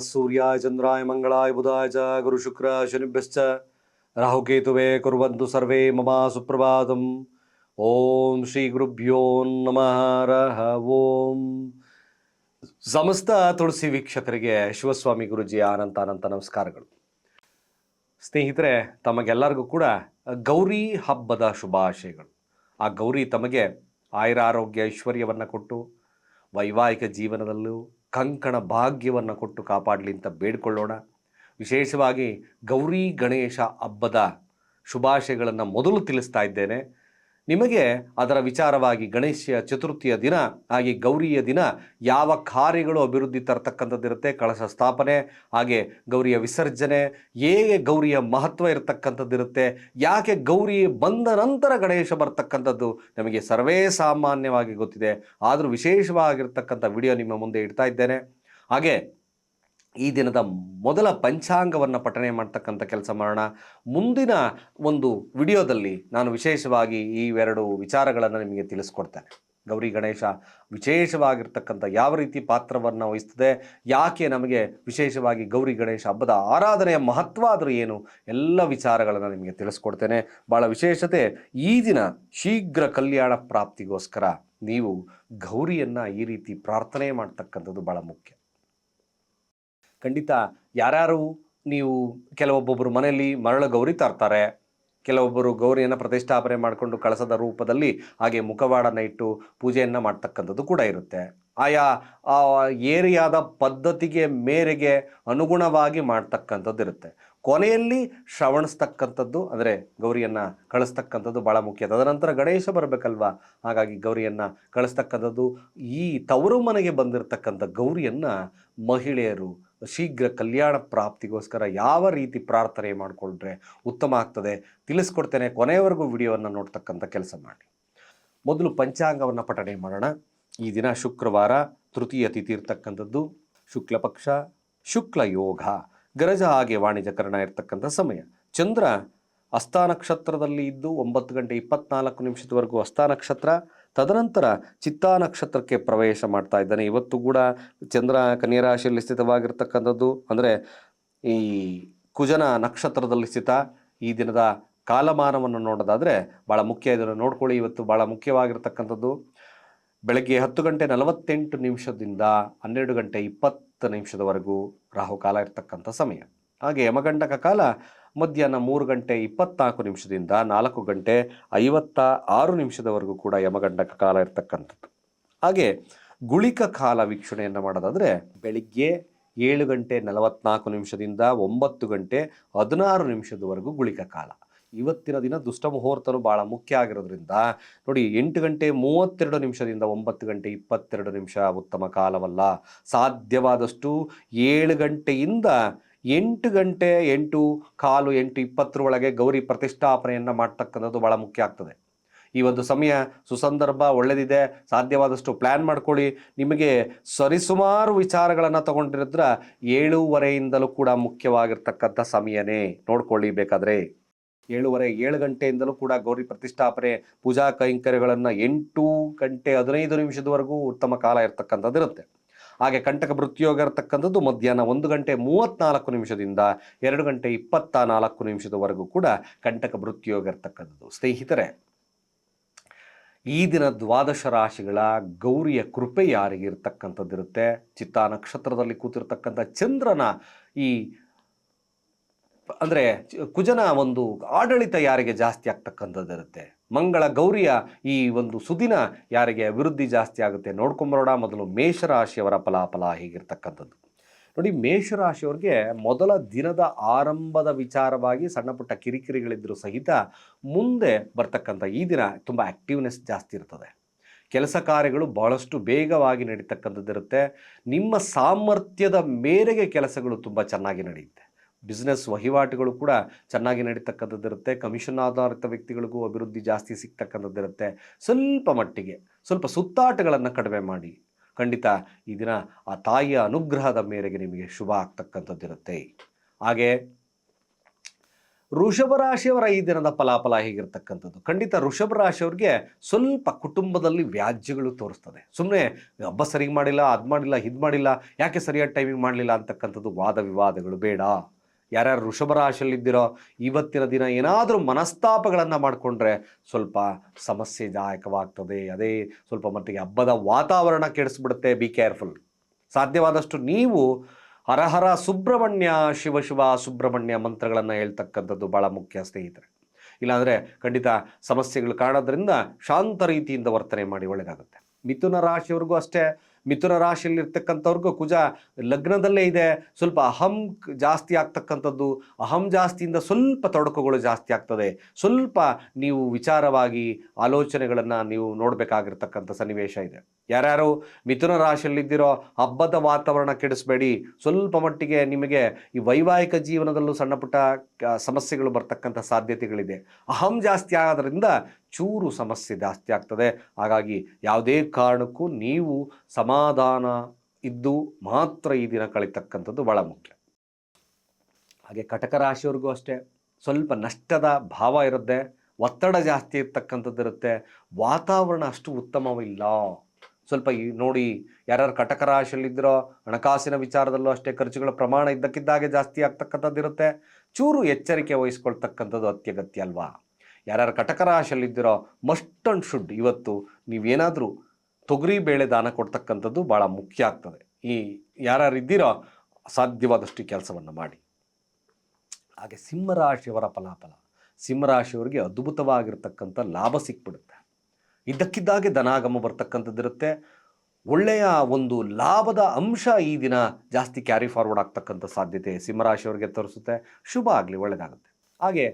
ಸೂರ್ಯಾಯ ಚಂದ್ರಾಯ ಮಂಗಳಾಯ ಬುಧಾಯ ಚ ಗುರು ಶುಕ್ರ ಶನಿಭ್ಯಶ್ಚ ರಾಹುಕೇತುವೆ ಕುರುವಂತು ಸರ್ವೇ ಮಮ ಸುಪ್ರಭಾತಂ ಓಂ ಶ್ರೀ ಗುರುಭ್ಯೋ ನಮಃ ರಹ ಓಂ ಸಮಸ್ತ ತುಳಸಿ ವೀಕ್ಷಕರಿಗೆ ಶಿವಸ್ವಾಮಿ ಗುರುಜಿ ಅನಂತ ಅನಂತ ನಮಸ್ಕಾರಗಳು. ಸ್ನೇಹಿತರೆ, ತಮಗೆಲ್ಲರಿಗೂ ಕೂಡ ಗೌರಿ ಹಬ್ಬದ ಶುಭಾಶಯಗಳು. ಆ ಗೌರಿ ತಮಗೆ ಆಯುರಾರೋಗ್ಯ ಐಶ್ವರ್ಯವನ್ನು ಕೊಟ್ಟು, ವೈವಾಹಿಕ ಜೀವನದಲ್ಲೂ ಕಂಕಣ ಭಾಗ್ಯವನ್ನು ಕೊಟ್ಟು ಕಾಪಾಡಲಿ ಅಂತ ಬೇಡಿಕೊಳ್ಳೋಣ. ವಿಶೇಷವಾಗಿ ಗೌರಿ ಗಣೇಶ ಹಬ್ಬದ ಶುಭಾಶಯಗಳನ್ನು ಮೊದಲು ತಿಳಿಸ್ತಾ ಇದ್ದೇನೆ. ನಿಮಗೆ ಅದರ ವಿಚಾರವಾಗಿ ಗಣೇಶ ಚತುರ್ಥಿಯ ದಿನ, ಹಾಗೆ ಗೌರಿಯ ದಿನ ಯಾವ ಕಾರ್ಯಗಳು ಅಭಿವೃದ್ಧಿ ತರತಕ್ಕಂಥದ್ದಿರುತ್ತೆ ಕಳಶ ಸ್ಥಾಪನೆ, ಹಾಗೆ ಗೌರಿಯ ವಿಸರ್ಜನೆ, ಹೇಗೆ ಗೌರಿಯ ಮಹತ್ವ ಇರತಕ್ಕಂಥದ್ದಿರುತ್ತೆ ಯಾಕೆ ಗೌರಿ ಬಂದ ನಂತರ ಗಣೇಶ ಬರ್ತಕ್ಕಂಥದ್ದು ನಮಗೆ ಸರ್ವೇ ಸಾಮಾನ್ಯವಾಗಿ ಗೊತ್ತಿದೆ. ಆದರೂ ವಿಶೇಷವಾಗಿರ್ತಕ್ಕಂಥ ವಿಡಿಯೋ ನಿಮ್ಮ ಮುಂದೆ ಇಡ್ತಾ ಇದ್ದೇನೆ. ಹಾಗೆ ಈ ದಿನದ ಮೊದಲ ಪಂಚಾಂಗವನ್ನು ಪಠನೆ ಮಾಡ್ತಕ್ಕಂಥ ಕೆಲಸ ಮಾಡೋಣ. ಮುಂದಿನ ಒಂದು ವಿಡಿಯೋದಲ್ಲಿ ನಾನು ವಿಶೇಷವಾಗಿ ಈ ಎರಡು ವಿಚಾರಗಳನ್ನು ನಿಮಗೆ ತಿಳಿಸ್ಕೊಡ್ತೇನೆ. ಗೌರಿ ಗಣೇಶ ವಿಶೇಷವಾಗಿರ್ತಕ್ಕಂಥ ಯಾವ ರೀತಿ ಪಾತ್ರವನ್ನು ವಹಿಸ್ತದೆ, ಯಾಕೆ ನಮಗೆ ವಿಶೇಷವಾಗಿ ಗೌರಿ ಗಣೇಶ ಹಬ್ಬದ ಆರಾಧನೆಯ ಮಹತ್ವ ಆದರೂ ಏನು, ಎಲ್ಲ ವಿಚಾರಗಳನ್ನು ನಿಮಗೆ ತಿಳಿಸ್ಕೊಡ್ತೇನೆ. ಭಾಳ ವಿಶೇಷತೆ, ಈ ದಿನ ಶೀಘ್ರ ಕಲ್ಯಾಣ ಪ್ರಾಪ್ತಿಗೋಸ್ಕರ ನೀವು ಗೌರಿಯನ್ನು ಈ ರೀತಿ ಪ್ರಾರ್ಥನೆ ಮಾಡ್ತಕ್ಕಂಥದ್ದು ಭಾಳ ಮುಖ್ಯ. ಖಂಡಿತ ಯಾರ್ಯಾರು ನೀವು ಕೆಲವೊಬ್ಬೊಬ್ಬರು ಮನೆಯಲ್ಲಿ ಮರಳ ಗೌರಿ ತರ್ತಾರೆ, ಕೆಲವೊಬ್ಬರು ಗೌರಿಯನ್ನು ಪ್ರತಿಷ್ಠಾಪನೆ ಮಾಡಿಕೊಂಡು ಕಳಸದ ರೂಪದಲ್ಲಿ ಹಾಗೆ ಮುಖವಾಡನ ಇಟ್ಟು ಪೂಜೆಯನ್ನು ಮಾಡ್ತಕ್ಕಂಥದ್ದು ಕೂಡ ಇರುತ್ತೆ. ಆಯಾ ಏರಿಯಾದ ಪದ್ಧತಿಗೆ ಮೇರೆಗೆ ಅನುಗುಣವಾಗಿ ಮಾಡ್ತಕ್ಕಂಥದ್ದು ಇರುತ್ತೆ. ಕೊನೆಯಲ್ಲಿ ಶ್ರವಣಿಸ್ತಕ್ಕಂಥದ್ದು, ಅಂದರೆ ಗೌರಿಯನ್ನು ಕಳಿಸ್ತಕ್ಕಂಥದ್ದು ಭಾಳ ಮುಖ್ಯ. ತದನಂತರ ಗಣೇಶ ಬರಬೇಕಲ್ವಾ? ಹಾಗಾಗಿ ಗೌರಿಯನ್ನು ಕಳಿಸ್ತಕ್ಕಂಥದ್ದು, ಈ ತವರು ಮನೆಗೆ ಬಂದಿರತಕ್ಕಂಥ ಗೌರಿಯನ್ನು ಮಹಿಳೆಯರು ಶೀಘ್ರ ಕಲ್ಯಾಣ ಪ್ರಾಪ್ತಿಗೋಸ್ಕರ ಯಾವ ರೀತಿ ಪ್ರಾರ್ಥನೆ ಮಾಡಿಕೊಂಡ್ರೆ ಉತ್ತಮ ಆಗ್ತದೆ ತಿಳಿಸ್ಕೊಡ್ತೇನೆ. ಕೊನೆಯವರೆಗೂ ವಿಡಿಯೋವನ್ನು ನೋಡ್ತಕ್ಕಂಥ ಕೆಲಸ ಮಾಡಿ. ಮೊದಲು ಪಂಚಾಂಗವನ್ನು ಪಠಣೆ ಮಾಡೋಣ. ಈ ದಿನ ಶುಕ್ರವಾರ ತೃತೀಯ ತಿಥಿ ಇರ್ತಕ್ಕಂಥದ್ದು. ಶುಕ್ಲ ಪಕ್ಷ ಶುಕ್ಲ ಯೋಗ ಗರಜ ಹಾಗೆ ವಾಣಿಜ್ಯಕರಣ ಇರತಕ್ಕಂಥ ಸಮಯ. ಚಂದ್ರ ಅಸ್ತಾ ನಕ್ಷತ್ರದಲ್ಲಿ ಇದ್ದು ಒಂಬತ್ತು ಗಂಟೆ ಇಪ್ಪತ್ನಾಲ್ಕು ನಿಮಿಷದವರೆಗೂ ಅಸ್ತಾ ನಕ್ಷತ್ರ. ತದನಂತರ ಚಿತ್ತಾ ನಕ್ಷತ್ರಕ್ಕೆ ಪ್ರವೇಶ ಮಾಡ್ತಾ ಇದ್ದಾನೆ. ಇವತ್ತು ಕೂಡ ಚಂದ್ರ ಕನ್ಯರಾಶಿಯಲ್ಲಿ ಸ್ಥಿತವಾಗಿರ್ತಕ್ಕಂಥದ್ದು. ಅಂದರೆ ಈ ಕುಜನ ನಕ್ಷತ್ರದಲ್ಲಿ ಸ್ಥಿತ. ಈ ದಿನದ ಕಾಲಮಾನವನ್ನು ನೋಡೋದಾದರೆ ಭಾಳ ಮುಖ್ಯ. ಇದನ್ನು ನೋಡ್ಕೊಳ್ಳಿ. ಇವತ್ತು ಭಾಳ ಮುಖ್ಯವಾಗಿರ್ತಕ್ಕಂಥದ್ದು. ಬೆಳಗ್ಗೆ ಹತ್ತು ಗಂಟೆ ನಲವತ್ತೆಂಟು ನಿಮಿಷದಿಂದ ಹನ್ನೆರಡು ಗಂಟೆ ಇಪ್ಪತ್ತು ನಿಮಿಷದವರೆಗೂ ರಾಹುಕಾಲ ಇರ್ತಕ್ಕಂಥ ಸಮಯ. ಹಾಗೆ ಯಮಗಂಡಕ ಕಾಲ ಮಧ್ಯಾಹ್ನ ಮೂರು ಗಂಟೆ ಇಪ್ಪತ್ನಾಲ್ಕು ನಿಮಿಷದಿಂದ ನಾಲ್ಕು ಗಂಟೆ ಐವತ್ತ ಆರು ನಿಮಿಷದವರೆಗೂ ಕೂಡ ಯಮಗಂಡಕ ಕಾಲ ಇರ್ತಕ್ಕಂಥದ್ದು. ಹಾಗೆ ಗುಳಿಕ ಕಾಲ ವೀಕ್ಷಣೆಯನ್ನು ಮಾಡೋದಾದರೆ ಬೆಳಿಗ್ಗೆ ಏಳು ಗಂಟೆ ನಲವತ್ನಾಲ್ಕು ನಿಮಿಷದಿಂದ ಒಂಬತ್ತು ಗಂಟೆ ಹದಿನಾರು ನಿಮಿಷದವರೆಗೂ ಗುಳಿಕ ಕಾಲ. ಇವತ್ತಿನ ದಿನ ದುಷ್ಟ ಮುಹೂರ್ತನು ಭಾಳ ಮುಖ್ಯ ಆಗಿರೋದ್ರಿಂದ, ನೋಡಿ ಎಂಟು ಗಂಟೆ ಮೂವತ್ತೆರಡು ನಿಮಿಷದಿಂದ ಒಂಬತ್ತು ಗಂಟೆ ಇಪ್ಪತ್ತೆರಡು ನಿಮಿಷ ಉತ್ತಮ ಕಾಲವಲ್ಲ. ಸಾಧ್ಯವಾದಷ್ಟು ಏಳು ಗಂಟೆಯಿಂದ ಎಂಟು ಗಂಟೆ ಎಂಟು, ಕಾಲು ಎಂಟು ಇಪ್ಪತ್ತರೊಳಗೆ ಗೌರಿ ಪ್ರತಿಷ್ಠಾಪನೆಯನ್ನು ಮಾಡ್ತಕ್ಕಂಥದ್ದು ಭಾಳ ಮುಖ್ಯ ಆಗ್ತದೆ. ಈ ಒಂದು ಸಮಯ ಸುಸಂದರ್ಭ ಒಳ್ಳೆದಿದೆ. ಸಾಧ್ಯವಾದಷ್ಟು ಪ್ಲ್ಯಾನ್ ಮಾಡ್ಕೊಳ್ಳಿ. ನಿಮಗೆ ಸರಿಸುಮಾರು ವಿಚಾರಗಳನ್ನು ತಗೊಂಡಿರಿದ್ರೆ ಏಳೂವರೆಯಿಂದಲೂ ಕೂಡ ಮುಖ್ಯವಾಗಿರ್ತಕ್ಕಂಥ ಸಮಯನೇ ನೋಡ್ಕೊಳ್ಳಿ ಬೇಕಾದರೆ ಏಳುವರೆ ಏಳು ಗಂಟೆಯಿಂದಲೂ ಕೂಡ ಗೌರಿ ಪ್ರತಿಷ್ಠಾಪನೆ ಪೂಜಾ ಕೈಂಕರ್ಯಗಳನ್ನು ಎಂಟು ಗಂಟೆ ಹದಿನೈದು ನಿಮಿಷದವರೆಗೂ ಉತ್ತಮ ಕಾಲ ಇರ್ತಕ್ಕಂಥದ್ದು ಇರುತ್ತೆ. ಹಾಗೆ ಕಂಟಕ ಮೃತ್ಯೋಗ ಇರತಕ್ಕಂಥದ್ದು ಮಧ್ಯಾಹ್ನ ಒಂದು ಗಂಟೆ ಮೂವತ್ತ್ನಾಲ್ಕು ನಿಮಿಷದಿಂದ ಎರಡು ಗಂಟೆ ಇಪ್ಪತ್ತ ನಾಲ್ಕು ನಿಮಿಷದವರೆಗೂ ಕೂಡ ಕಂಟಕ ಮೃತ್ಯೋಗ ಇರತಕ್ಕಂಥದ್ದು. ಸ್ನೇಹಿತರೆ, ಈ ದಿನ ದ್ವಾದಶ ರಾಶಿಗಳ ಗೌರಿಯ ಕೃಪೆ ಯಾರಿಗೆ ಇರ್ತಕ್ಕಂಥದ್ದಿರುತ್ತೆ ಚಿತ್ತಾ ನಕ್ಷತ್ರದಲ್ಲಿ ಕೂತಿರ್ತಕ್ಕಂಥ ಚಂದ್ರನ ಈ ಅಂದರೆ ಕುಜನ ಒಂದು ಆಡಳಿತ ಯಾರಿಗೆ ಜಾಸ್ತಿ ಆಗ್ತಕ್ಕಂಥದ್ದಿರುತ್ತೆ ಮಂಗಳ ಗೌರಿಯ ಈ ಒಂದು ಸುದಿನ ಯಾರಿಗೆ ಅಭಿವೃದ್ಧಿ ಜಾಸ್ತಿ ಆಗುತ್ತೆ? ನೋಡ್ಕೊಂಬರೋಣ ಮೊದಲು ಮೇಷರಾಶಿಯವರ ಫಲಾಫಲ ಹೀಗಿರ್ತಕ್ಕಂಥದ್ದು? ನೋಡಿ, ಮೇಷರಾಶಿಯವ್ರಿಗೆ ಮೊದಲ ದಿನದ ಆರಂಭದ ವಿಚಾರವಾಗಿ ಸಣ್ಣ ಪುಟ್ಟ ಕಿರಿಕಿರಿಗಳಿದ್ದರೂ ಸಹಿತ ಮುಂದೆ ಬರ್ತಕ್ಕಂಥ ಈ ದಿನ ತುಂಬ ಆ್ಯಕ್ಟಿವ್ನೆಸ್ ಜಾಸ್ತಿ ಇರ್ತದೆ. ಕೆಲಸ ಕಾರ್ಯಗಳು ಬಹಳಷ್ಟು ಬೇಗವಾಗಿ ನಡೀತಕ್ಕಂಥದ್ದಿರುತ್ತೆ. ನಿಮ್ಮ ಸಾಮರ್ಥ್ಯದ ಮೇರೆಗೆ ಕೆಲಸಗಳು ತುಂಬ ಚೆನ್ನಾಗಿ ನಡೆಯುತ್ತೆ. ಬಿಸ್ನೆಸ್ ವಹಿವಾಟುಗಳು ಕೂಡ ಚೆನ್ನಾಗಿ ನಡೀತಕ್ಕಂಥದ್ದಿರುತ್ತೆ ಕಮಿಷನ್ ಆಧಾರಿತ ವ್ಯಕ್ತಿಗಳಿಗೂ ಅಭಿವೃದ್ಧಿ ಜಾಸ್ತಿ ಸಿಗ್ತಕ್ಕಂಥದ್ದಿರುತ್ತೆ ಸ್ವಲ್ಪ ಮಟ್ಟಿಗೆ, ಸ್ವಲ್ಪ ಸುತ್ತಾಟಗಳನ್ನು ಕಡಿಮೆ ಮಾಡಿ. ಖಂಡಿತ ಈ ದಿನ ಆ ತಾಯಿಯ ಅನುಗ್ರಹದ ಮೇರೆಗೆ ನಿಮಗೆ ಶುಭ ಆಗ್ತಕ್ಕಂಥದ್ದಿರುತ್ತೆ ಹಾಗೆ ಋಷಭ ರಾಶಿಯವರ ಈ ದಿನದ ಫಲಾಫಲ ಹೇಗಿರ್ತಕ್ಕಂಥದ್ದು? ಖಂಡಿತ ಋಷಭ ರಾಶಿಯವ್ರಿಗೆ ಸ್ವಲ್ಪ ಕುಟುಂಬದಲ್ಲಿ ವ್ಯಾಜ್ಯಗಳು ತೋರಿಸ್ತದೆ. ಸುಮ್ಮನೆ ಹಬ್ಬ ಸರಿಗೆ ಮಾಡಿಲ್ಲ, ಅದು ಮಾಡಿಲ್ಲ ಇದು ಮಾಡಿಲ್ಲ, ಯಾಕೆ ಸರಿಯಾದ ಟೈಮಿಂಗ್ ಮಾಡಲಿಲ್ಲ ಅಂತಕ್ಕಂಥದ್ದು ವಾದ ವಿವಾದಗಳು ಬೇಡ. ಯಾರ್ಯಾರು ವೃಷಭ ರಾಶಿಯಲ್ಲಿದ್ದೀರೋ, ಇವತ್ತಿನ ದಿನ ಏನಾದರೂ ಮನಸ್ತಾಪಗಳನ್ನು ಮಾಡಿಕೊಂಡ್ರೆ ಸ್ವಲ್ಪ ಸಮಸ್ಯೆದಾಯಕವಾಗ್ತದೆ ಅದೇ ಸ್ವಲ್ಪ ಮಟ್ಟಿಗೆ ಹಬ್ಬದ ವಾತಾವರಣ ಕೆಡಿಸ್ಬಿಡುತ್ತೆ. ಬಿ ಕೇರ್ಫುಲ್ ಸಾಧ್ಯವಾದಷ್ಟು ನೀವು ಹರಹರ ಸುಬ್ರಹ್ಮಣ್ಯ ಶಿವ ಶಿವ ಸುಬ್ರಹ್ಮಣ್ಯ ಮಂತ್ರಗಳನ್ನು ಹೇಳ್ತಕ್ಕಂಥದ್ದು ಭಾಳ ಮುಖ್ಯ ಸ್ನೇಹಿತರೆ. ಇಲ್ಲಾಂದರೆ ಖಂಡಿತ ಸಮಸ್ಯೆಗಳು ಕಾಣೋದ್ರಿಂದ ಶಾಂತ ರೀತಿಯಿಂದ ವರ್ತನೆ ಮಾಡಿ ಒಳ್ಳೆಯದಾಗುತ್ತೆ ಮಿಥುನ ರಾಶಿಯವರೆಗೂ ಅಷ್ಟೇ. ಮಿಥುನ ರಾಶಿಯಲ್ಲಿರ್ತಕ್ಕಂಥವ್ರಿಗೂ ಕುಜ ಲಗ್ನದಲ್ಲೇ ಇದೆ. ಸ್ವಲ್ಪ ಅಹಂ ಜಾಸ್ತಿ ಆಗ್ತಕ್ಕಂಥದ್ದು, ಅಹಂ ಜಾಸ್ತಿಯಿಂದ ಸ್ವಲ್ಪ ತೊಡಕುಗಳು ಜಾಸ್ತಿ ಆಗ್ತದೆ. ಸ್ವಲ್ಪ ನೀವು ವಿಚಾರವಾಗಿ ಆಲೋಚನೆಗಳನ್ನು ನೀವು ನೋಡಬೇಕಾಗಿರ್ತಕ್ಕಂಥ ಸನ್ನಿವೇಶ ಇದೆ. ಯಾರ್ಯಾರು ಮಿಥುನ ರಾಶಿಯಲ್ಲಿದ್ದಿರೋ, ಹಬ್ಬದ ವಾತಾವರಣ ಕೆಡಿಸಬೇಡಿ. ಸ್ವಲ್ಪ ಮಟ್ಟಿಗೆ ನಿಮಗೆ ಈ ವೈವಾಹಿಕ ಜೀವನದಲ್ಲೂ ಸಣ್ಣ ಪುಟ್ಟ ಸಮಸ್ಯೆಗಳು ಬರ್ತಕ್ಕಂಥ ಸಾಧ್ಯತೆಗಳಿದೆ. ಅಹಂ ಜಾಸ್ತಿ ಆಗೋದ್ರಿಂದ ಚೂರು ಸಮಸ್ಯೆ ಜಾಸ್ತಿ ಆಗ್ತದೆ. ಹಾಗಾಗಿ ಯಾವುದೇ ಕಾರಣಕ್ಕೂ ನೀವು ಸಮಾಧಾನ ಇದ್ದು ಮಾತ್ರ ಈ ದಿನ ಕಳೀತಕ್ಕಂಥದ್ದು ಭಾಳ ಮುಖ್ಯ. ಹಾಗೆ ಕಟಕ ರಾಶಿಯವ್ರಿಗೂ ಅಷ್ಟೇ. ಸ್ವಲ್ಪ ನಷ್ಟದ ಭಾವ ಇರುತ್ತೆ. ಒತ್ತಡ ಜಾಸ್ತಿ ಇರ್ತಕ್ಕಂಥದ್ದು ಇರುತ್ತೆ. ವಾತಾವರಣ ಅಷ್ಟು ಉತ್ತಮವಿಲ್ಲ. ಸ್ವಲ್ಪ ಈ ನೋಡಿ ಯಾರ್ಯಾರು ಕಟಕ ರಾಶಿಯಲ್ಲಿದ್ದರೋ ಹಣಕಾಸಿನ ವಿಚಾರದಲ್ಲೂ ಅಷ್ಟೇ ಖರ್ಚುಗಳ ಪ್ರಮಾಣ ಇದ್ದಕ್ಕಿದ್ದಾಗೆ ಜಾಸ್ತಿ ಆಗ್ತಕ್ಕಂಥದ್ದು ಇರುತ್ತೆ ಚೂರು ಎಚ್ಚರಿಕೆ ವಹಿಸ್ಕೊಳ್ತಕ್ಕಂಥದ್ದು ಅತ್ಯಗತ್ಯ ಅಲ್ವಾ? ಯಾರ್ಯಾರು ಕಟಕ ರಾಶಿಯಲ್ಲಿದ್ದೀರೋ ಮಸ್ಟ್ ಅಂಡ್ ಶುಡ್ ಇವತ್ತು ನೀವೇನಾದರೂ ತೊಗರಿ ಬೇಳೆ ದಾನ ಕೊಡ್ತಕ್ಕಂಥದ್ದು ಭಾಳ ಮುಖ್ಯ ಆಗ್ತದೆ. ಈ ಯಾರ್ಯಾರು ಇದ್ದೀರೋ ಸಾಧ್ಯವಾದಷ್ಟು ಕೆಲಸವನ್ನು ಮಾಡಿ. ಹಾಗೆ ಸಿಂಹರಾಶಿಯವರ ಫಲಾಫಲ. ಸಿಂಹರಾಶಿಯವರಿಗೆ ಅದ್ಭುತವಾಗಿರ್ತಕ್ಕಂಥ ಲಾಭ ಸಿಕ್ಬಿಡುತ್ತೆ. ಇದ್ದಕ್ಕಿದ್ದಾಗೆ ಧನಾಗಮ ಬರ್ತಕ್ಕಂಥದ್ದಿರುತ್ತೆ. ಒಳ್ಳೆಯ ಒಂದು ಲಾಭದ ಅಂಶ ಈ ದಿನ ಜಾಸ್ತಿ ಕ್ಯಾರಿ ಫಾರ್ವರ್ಡ್ ಆಗ್ತಕ್ಕಂಥ ಸಾಧ್ಯತೆ ಸಿಂಹರಾಶಿಯವರಿಗೆ ತೋರಿಸುತ್ತೆ. ಶುಭ ಆಗಲಿ ಒಳ್ಳೆಯದಾಗುತ್ತೆ ಹಾಗೆ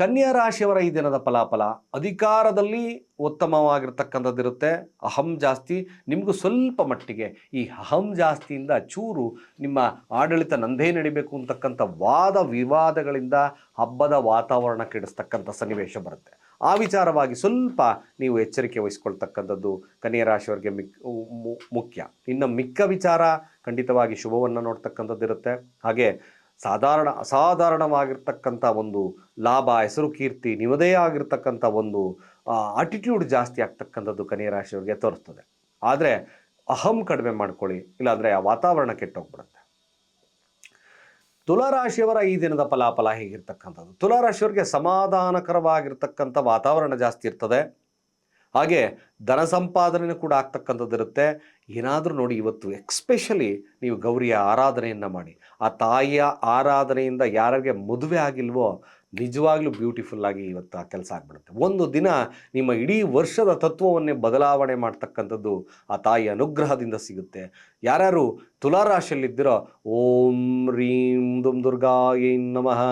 ಕನ್ಯಾ ರಾಶಿಯವರ ಈ ದಿನದ ಫಲಾಫಲ ಅಧಿಕಾರದಲ್ಲಿ ಉತ್ತಮವಾಗಿರ್ತಕ್ಕಂಥದ್ದಿರುತ್ತೆ. ಅಹಂ ಜಾಸ್ತಿ. ನಿಮಗೂ ಸ್ವಲ್ಪ ಮಟ್ಟಿಗೆ ಈ ಅಹಂ ಜಾಸ್ತಿಯಿಂದ ಚೂರು ನಿಮ್ಮ ಆಡಳಿತ ನಂದೇ ನಡಿಬೇಕು ಅಂತಕ್ಕಂಥ ವಾದ ವಿವಾದಗಳಿಂದ ಹಬ್ಬದ ವಾತಾವರಣ ಕೆಡಿಸ್ತಕ್ಕಂಥ ಸನ್ನಿವೇಶ ಬರುತ್ತೆ. ಆ ವಿಚಾರವಾಗಿ ಸ್ವಲ್ಪ ನೀವು ಎಚ್ಚರಿಕೆ ವಹಿಸ್ಕೊಳ್ತಕ್ಕಂಥದ್ದು ಕನ್ಯಾ ರಾಶಿಯವರಿಗೆ ಮಿಕ್ ಮುಖ್ಯ. ಇನ್ನು ಮಿಕ್ಕ ವಿಚಾರ ಖಂಡಿತವಾಗಿ ಶುಭವನ್ನು ನೋಡ್ತಕ್ಕಂಥದ್ದಿರುತ್ತೆ. ಹಾಗೆ ಸಾಧಾರಣ ಅಸಾಧಾರಣವಾಗಿರ್ತಕ್ಕಂಥ ಒಂದು ಲಾಭ, ಹೆಸರು ಕೀರ್ತಿ, ನಿಮ್ಮದೇ ಆಗಿರ್ತಕ್ಕಂಥ ಒಂದು ಆಟಿಟ್ಯೂಡ್ ಜಾಸ್ತಿ ಆಗ್ತಕ್ಕಂಥದ್ದು ಕನ್ಯಾ ರಾಶಿಯವರಿಗೆ ತೋರಿಸ್ತದೆ. ಆದರೆ ಅಹಂ ಕಡಿಮೆ ಮಾಡ್ಕೊಳ್ಳಿ, ಇಲ್ಲಾಂದರೆ ಆ ವಾತಾವರಣ ಕೆಟ್ಟೋಗ್ಬಿಡುತ್ತೆ. ತುಲಾರಾಶಿಯವರ ಈ ದಿನದ ಫಲಾಫಲ ಹೇಗಿರ್ತಕ್ಕಂಥದ್ದು? ತುಲಾರಾಶಿಯವರಿಗೆ ಸಮಾಧಾನಕರವಾಗಿರ್ತಕ್ಕಂಥ ವಾತಾವರಣ ಜಾಸ್ತಿ ಇರ್ತದೆ. ಹಾಗೆ ಧನ ಸಂಪಾದನೆ ಕೂಡ ಆಗ್ತಕ್ಕಂಥದ್ದು ಇರುತ್ತೆ ಏನಾದರೂ ನೋಡಿ ಇವತ್ತು ಎಕ್ಸ್ಪೆಷಲಿ ನೀವು ಗೌರಿಯ ಆರಾಧನೆಯನ್ನು ಮಾಡಿ. ಆ ತಾಯಿಯ ಆರಾಧನೆಯಿಂದ ಯಾರಿಗೆ ಮದುವೆ ಆಗಿಲ್ವೋ ನಿಜವಾಗ್ಲೂ ಬ್ಯೂಟಿಫುಲ್ ಆಗಿ ಇವತ್ತು ಆ ಕೆಲಸ ಆಗಿಬಿಡುತ್ತೆ. ಒಂದು ದಿನ ನಿಮ್ಮ ಇಡೀ ವರ್ಷದ ತತ್ವವನ್ನೇ ಬದಲಾವಣೆ ಮಾಡ್ತಕ್ಕಂಥದ್ದು ಆ ತಾಯಿಯ ಅನುಗ್ರಹದಿಂದ ಸಿಗುತ್ತೆ. ಯಾರ್ಯಾರು ತುಲಾರಾಶಿಯಲ್ಲಿದ್ದೀರೋ, ಓಂ ರೀಂ ದುಂ ದುರ್ಗಾಯೈ ನಮಃ.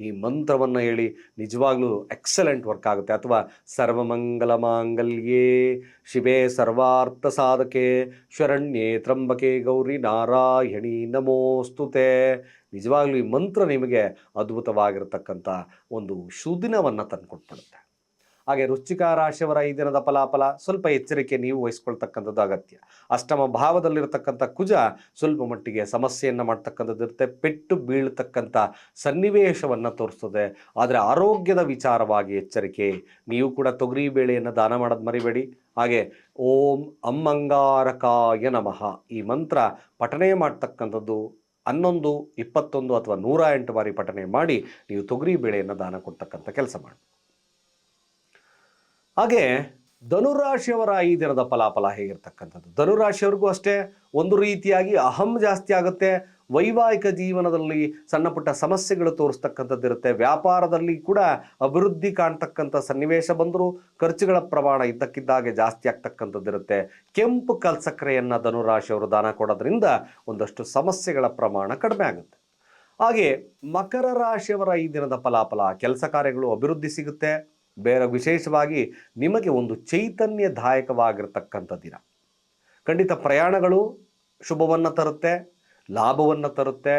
ಈ ಮಂತ್ರವನ್ನು ಹೇಳಿ ನಿಜವಾಗ್ಲೂ ಎಕ್ಸಲೆಂಟ್ ವರ್ಕ್ ಆಗುತ್ತೆ. ಅಥವಾ, ಸರ್ವಮಂಗಲ ಮಾಂಗಲ್ಯೇ, ಶಿವೇ ಸರ್ವಾರ್ಥ ಸಾಧಕೆ, ಶರಣ್ಯೇ ತ್ರಂಬಕೆ ಗೌರಿ ನಾರಾಯಣಿ ನಮೋಸ್ತುತೆ. ನಿಜವಾಗ್ಲೂ ಈ ಮಂತ್ರ ನಿಮಗೆ ಅದ್ಭುತವಾಗಿರತಕ್ಕಂಥ ಒಂದು ಸುದಿನವನ್ನು ತಂದುಕೊಟ್ಬಿಡುತ್ತೆ. ಹಾಗೆ ರುಚಿಕ ರಾಶಿಯವರ ಈ ದಿನದ ಫಲಾಫಲ ಸ್ವಲ್ಪ ಎಚ್ಚರಿಕೆ ನೀವು ವಹಿಸ್ಕೊಳ್ತಕ್ಕಂಥದ್ದು ಅಗತ್ಯ. ಅಷ್ಟಮ ಭಾವದಲ್ಲಿರತಕ್ಕಂಥ ಕುಜ ಸ್ವಲ್ಪ ಮಟ್ಟಿಗೆ ಸಮಸ್ಯೆಯನ್ನು ಮಾಡ್ತಕ್ಕಂಥದ್ದು ಇರುತ್ತೆ. ಪೆಟ್ಟು ಬೀಳ್ತಕ್ಕಂಥ ಸನ್ನಿವೇಶವನ್ನು ತೋರಿಸ್ತದೆ. ಆದರೆ ಆರೋಗ್ಯದ ವಿಚಾರವಾಗಿ ಎಚ್ಚರಿಕೆ. ನೀವು ಕೂಡ ತೊಗರಿ ಬೇಳೆಯನ್ನು ದಾನ ಮಾಡೋದು ಮರಿಬೇಡಿ. ಹಾಗೆ ಓಂ ಅಮ್ಮಂಗಾರಕಾಯ ನಮಃ. ಈ ಮಂತ್ರ ಪಠನೆ ಮಾಡ್ತಕ್ಕಂಥದ್ದು ಹನ್ನೊಂದು, ಇಪ್ಪತ್ತೊಂದು ಅಥವಾ ನೂರ ಎಂಟು ಬಾರಿ ಪಠನೆ ಮಾಡಿ ನೀವು ತೊಗರಿ ಬೇಳೆಯನ್ನು ದಾನ ಕೊಡ್ತಕ್ಕಂಥ ಕೆಲಸ ಮಾಡಿ. ಹಾಗೆ ಧನುರಾಶಿಯವರ ಈ ದಿನದ ಫಲಾಫಲ ಹೇಗಿರ್ತಕ್ಕಂಥದ್ದು? ಧನುರಾಶಿಯವ್ರಿಗೂ ಅಷ್ಟೇ ಒಂದು ರೀತಿಯಾಗಿ ಅಹಂ ಜಾಸ್ತಿ ಆಗುತ್ತೆ. ವೈವಾಹಿಕ ಜೀವನದಲ್ಲಿ ಸಣ್ಣ ಪುಟ್ಟ ಸಮಸ್ಯೆಗಳು ತೋರಿಸ್ತಕ್ಕಂಥದ್ದಿರುತ್ತೆ ವ್ಯಾಪಾರದಲ್ಲಿ ಕೂಡ ಅಭಿವೃದ್ಧಿ ಕಾಣ್ತಕ್ಕಂಥ ಸನ್ನಿವೇಶ ಬಂದರೂ ಖರ್ಚುಗಳ ಪ್ರಮಾಣ ಇದ್ದಕ್ಕಿದ್ದಾಗೆ ಜಾಸ್ತಿ ಆಗ್ತಕ್ಕಂಥದ್ದಿರುತ್ತೆ ಕೆಂಪು ಕಲ್ಸಕ್ಕರೆಯನ್ನು ಧನುರಾಶಿಯವರು ದಾನ ಕೊಡೋದ್ರಿಂದ ಒಂದಷ್ಟು ಸಮಸ್ಯೆಗಳ ಪ್ರಮಾಣ ಕಡಿಮೆ ಆಗುತ್ತೆ. ಹಾಗೆ ಮಕರ ರಾಶಿಯವರ ಈ ದಿನದ ಫಲಾಫಲ, ಕೆಲಸ ಕಾರ್ಯಗಳು ಅಭಿವೃದ್ಧಿ ಸಿಗುತ್ತೆ. ಬೇರೆ ವಿಶೇಷವಾಗಿ ನಿಮಗೆ ಒಂದು ಚೈತನ್ಯದಾಯಕವಾಗಿರ್ತಕ್ಕಂಥ ದಿನ ಖಂಡಿತ ಪ್ರಯಾಣಗಳು ಶುಭವನ್ನು ತರುತ್ತೆ, ಲಾಭವನ್ನು ತರುತ್ತೆ.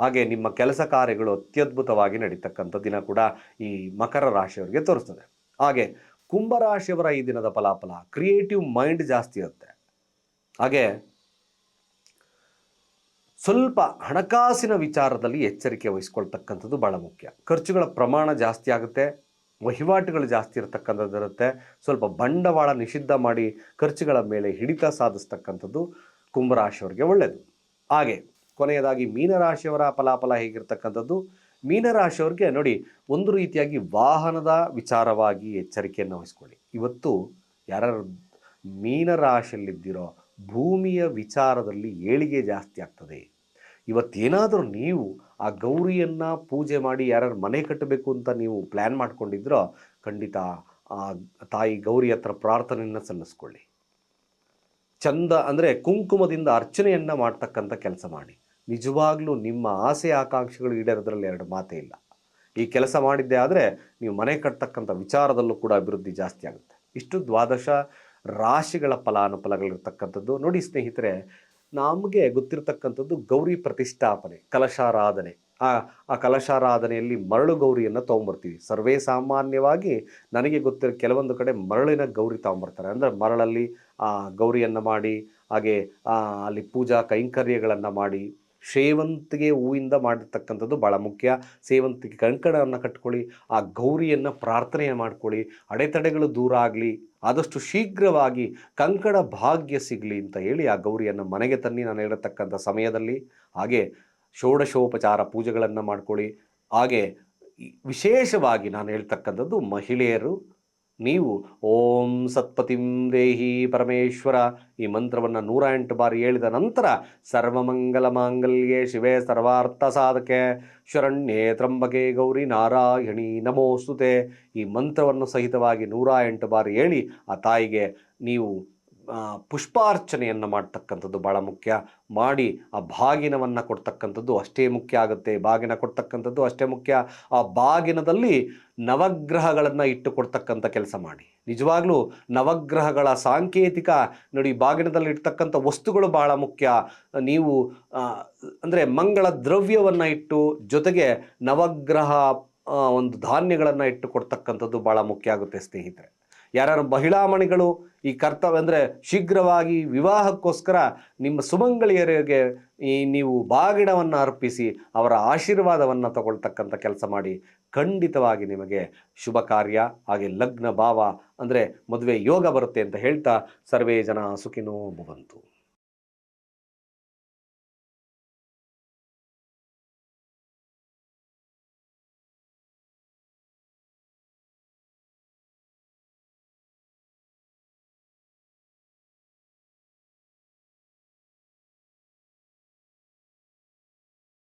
ಹಾಗೆ ನಿಮ್ಮ ಕೆಲಸ ಕಾರ್ಯಗಳು ಅತ್ಯದ್ಭುತವಾಗಿ ನಡೀತಕ್ಕಂಥ ದಿನ ಕೂಡ ಈ ಮಕರ ರಾಶಿಯವರಿಗೆ ತೋರಿಸ್ತದೆ. ಹಾಗೆ ಕುಂಭರಾಶಿಯವರ ಈ ದಿನದ ಫಲಾಫಲ ಕ್ರಿಯೇಟಿವ್ ಮೈಂಡ್ ಜಾಸ್ತಿ ಇರುತ್ತೆ. ಹಾಗೆ ಸ್ವಲ್ಪ ಹಣಕಾಸಿನ ವಿಚಾರದಲ್ಲಿ ಎಚ್ಚರಿಕೆ ವಹಿಸ್ಕೊಳ್ತಕ್ಕಂಥದ್ದು ಭಾಳ ಮುಖ್ಯ. ಖರ್ಚುಗಳ ಪ್ರಮಾಣ ಜಾಸ್ತಿ ಆಗುತ್ತೆ. ವಹಿವಾಟುಗಳು ಜಾಸ್ತಿ ಇರತಕ್ಕಂಥದ್ದು ಇರುತ್ತೆ. ಸ್ವಲ್ಪ ಬಂಡವಾಳ ನಿಷಿದ್ಧ ಮಾಡಿ ಖರ್ಚುಗಳ ಮೇಲೆ ಹಿಡಿತ ಸಾಧಿಸ್ತಕ್ಕಂಥದ್ದು ಕುಂಭರಾಶಿಯವರಿಗೆ ಒಳ್ಳೆಯದು ಹಾಗೆ ಕೊನೆಯದಾಗಿ ಮೀನರಾಶಿಯವರ ಫಲಾಫಲ ಹೇಗಿರ್ತಕ್ಕಂಥದ್ದು? ಮೀನರಾಶಿಯವ್ರಿಗೆ ನೋಡಿ, ಒಂದು ರೀತಿಯಾಗಿ ವಾಹನದ ವಿಚಾರವಾಗಿ ಎಚ್ಚರಿಕೆಯನ್ನು ವಹಿಸ್ಕೊಳ್ಳಿ. ಇವತ್ತು ಯಾರು ಮೀನರಾಶಿಯಲ್ಲಿದ್ದಿರೋ ಭೂಮಿಯ ವಿಚಾರದಲ್ಲಿ ಏಳಿಗೆ ಜಾಸ್ತಿ ಆಗ್ತದೆ. ಇವತ್ತೇನಾದರೂ ನೀವು ಆ ಗೌರಿಯನ್ನು ಪೂಜೆ ಮಾಡಿ ಯಾರ್ಯಾರು ಮನೆ ಕಟ್ಟಬೇಕು ಅಂತ ನೀವು ಪ್ಲ್ಯಾನ್ ಮಾಡ್ಕೊಂಡಿದ್ರೋ ಖಂಡಿತ ಆ ತಾಯಿ ಗೌರಿ ಹತ್ರ ಪ್ರಾರ್ಥನೆಯನ್ನು ಸಲ್ಲಿಸ್ಕೊಳ್ಳಿ. ಚಂದ ಅಂದರೆ ಕುಂಕುಮದಿಂದ ಅರ್ಚನೆಯನ್ನು ಮಾಡ್ತಕ್ಕಂಥ ಕೆಲಸ ಮಾಡಿ. ನಿಜವಾಗ್ಲೂ ನಿಮ್ಮ ಆಸೆ ಆಕಾಂಕ್ಷೆಗಳು ಈಡೇರೋದ್ರಲ್ಲಿ ಎರಡು ಮಾತೇ ಇಲ್ಲ. ಈ ಕೆಲಸ ಮಾಡಿದ್ದೆ ಆದರೆ ನೀವು ಮನೆ ಕಟ್ತಕ್ಕಂಥ ವಿಚಾರದಲ್ಲೂ ಕೂಡ ಅಭಿವೃದ್ಧಿ ಜಾಸ್ತಿ ಆಗುತ್ತೆ. ಇಷ್ಟು ದ್ವಾದಶ ರಾಶಿಗಳ ಫಲಾನುಫಲಗಳಿರ್ತಕ್ಕಂಥದ್ದು ನೋಡಿ ಸ್ನೇಹಿತರೆ ನಮಗೆ ಗೊತ್ತಿರತಕ್ಕಂಥದ್ದು ಗೌರಿ ಪ್ರತಿಷ್ಠಾಪನೆ, ಕಲಶಾರಾಧನೆ. ಆ ಆ ಕಲಶಾರಾಧನೆಯಲ್ಲಿ ಮರಳು ಗೌರಿಯನ್ನು ತೊಗೊಂಬರ್ತೀವಿ. ಸರ್ವೇ ಸಾಮಾನ್ಯವಾಗಿ ನನಗೆ ಗೊತ್ತಿರೋ ಕೆಲವೊಂದು ಕಡೆ ಮರಳಿನ ಗೌರಿ ತೊಗೊಂಬರ್ತಾರೆ. ಅಂದರೆ ಮರಳಲ್ಲಿ ಆ ಗೌರಿಯನ್ನು ಮಾಡಿ, ಹಾಗೆ ಅಲ್ಲಿ ಪೂಜಾ ಕೈಂಕರ್ಯಗಳನ್ನು ಮಾಡಿ, ಸೇವಂತಿಗೆ ಹೂವಿಂದ ಮಾಡಿರ್ತಕ್ಕಂಥದ್ದು ಭಾಳ ಮುಖ್ಯ. ಸೇವಂತಿಗೆ ಕಂಕಣವನ್ನು ಕಟ್ಕೊಳ್ಳಿ, ಆ ಗೌರಿಯನ್ನು ಪ್ರಾರ್ಥನೆ ಮಾಡ್ಕೊಳ್ಳಿ, ಅಡೆತಡೆಗಳು ದೂರ ಆಗಲಿ ಆದಷ್ಟು ಶೀಘ್ರವಾಗಿ ಕಂಕಣ ಭಾಗ್ಯ ಸಿಗಲಿ ಅಂತ ಹೇಳಿ ಆ ಗೌರಿಯನ್ನು ಮನೆಗೆ ತನ್ನಿ ನಾನು ಹೇಳತಕ್ಕಂಥ ಸಮಯದಲ್ಲಿ. ಹಾಗೆ ಷೋಡಶೋಪಚಾರ ಪೂಜೆಗಳನ್ನು ಮಾಡ್ಕೊಳ್ಳಿ. ಹಾಗೆ ವಿಶೇಷವಾಗಿ ನಾನು ಹೇಳ್ತಕ್ಕಂಥದ್ದು ಮಹಿಳೆಯರು ನೀವು ಓಂ ಸತ್ಪತಿಂ ದೇಹಿ ಪರಮೇಶ್ವರ ಈ ಮಂತ್ರವನ್ನು ನೂರ ಎಂಟು ಬಾರಿ ಹೇಳಿದ ನಂತರ ಸರ್ವಮಂಗಲ ಮಾಂಗಲ್ಯೆ ಶಿವೆ ಸರ್ವಾರ್ಥ ಸಾಧಕೆ. ಶರಣ್ಯೇ ತ್ರಂಬಕೆ ಗೌರಿ ನಾರಾಯಣಿ ನಮೋಸ್ತುತೆ. ಈ ಮಂತ್ರವನ್ನು ಸಹಿತವಾಗಿ ನೂರ ಎಂಟು ಬಾರಿ ಹೇಳಿ ಆ ತಾಯಿಗೆ ನೀವು ಪುಷ್ಪಾರ್ಚನೆಯನ್ನು ಮಾಡ್ತಕ್ಕಂಥದ್ದು ಭಾಳ ಮುಖ್ಯ. ಮಾಡಿ ಆ ಬಾಗಿನವನ್ನು ಕೊಡ್ತಕ್ಕಂಥದ್ದು ಅಷ್ಟೇ ಮುಖ್ಯ ಆಗುತ್ತೆ. ಬಾಗಿನ ಕೊಡ್ತಕ್ಕಂಥದ್ದು ಅಷ್ಟೇ ಮುಖ್ಯ. ಆ ಬಾಗಿನದಲ್ಲಿ ನವಗ್ರಹಗಳನ್ನು ಇಟ್ಟು ಕೊಡ್ತಕ್ಕಂಥ ಕೆಲಸ ಮಾಡಿ. ನಿಜವಾಗ್ಲೂ ನವಗ್ರಹಗಳ ಸಾಂಕೇತಿಕ ನೋಡಿ ಬಾಗಿನದಲ್ಲಿ ಇಡ್ತಕ್ಕಂಥ ವಸ್ತುಗಳು ಬಹಳ ಮುಖ್ಯ. ನೀವು ಅಂದರೆ ಮಂಗಳ ದ್ರವ್ಯವನ್ನು ಇಟ್ಟು ಜೊತೆಗೆ ನವಗ್ರಹ ಒಂದು ಧಾನ್ಯಗಳನ್ನು ಇಟ್ಟು ಕೊಡ್ತಕ್ಕಂಥದ್ದು ಭಾಳ ಮುಖ್ಯ ಆಗುತ್ತೆ ಸ್ನೇಹಿತರೆ. ಯಾರ್ಯಾರು ಮಹಿಳಾಮಣಿಗಳು ಈ ಕರ್ತವ್ಯ ಅಂದರೆ ಶೀಘ್ರವಾಗಿ ವಿವಾಹಕ್ಕೋಸ್ಕರ ನಿಮ್ಮ ಸುಮಂಗಳಿಯರಿಗೆ ಈ ನೀವು ಬಾಗಿಡವನ್ನು ಅರ್ಪಿಸಿ ಅವರ ಆಶೀರ್ವಾದವನ್ನು ತಗೊಳ್ತಕ್ಕಂಥ ಕೆಲಸ ಮಾಡಿ. ಖಂಡಿತವಾಗಿ ನಿಮಗೆ ಶುಭ ಕಾರ್ಯ, ಹಾಗೆ ಲಗ್ನ ಭಾವ ಅಂದರೆ ಮದುವೆ ಯೋಗ ಬರುತ್ತೆ ಅಂತ ಹೇಳ್ತಾ ಸರ್ವೇ ಜನ ಸುಖಿನೋ ಭವಂತು.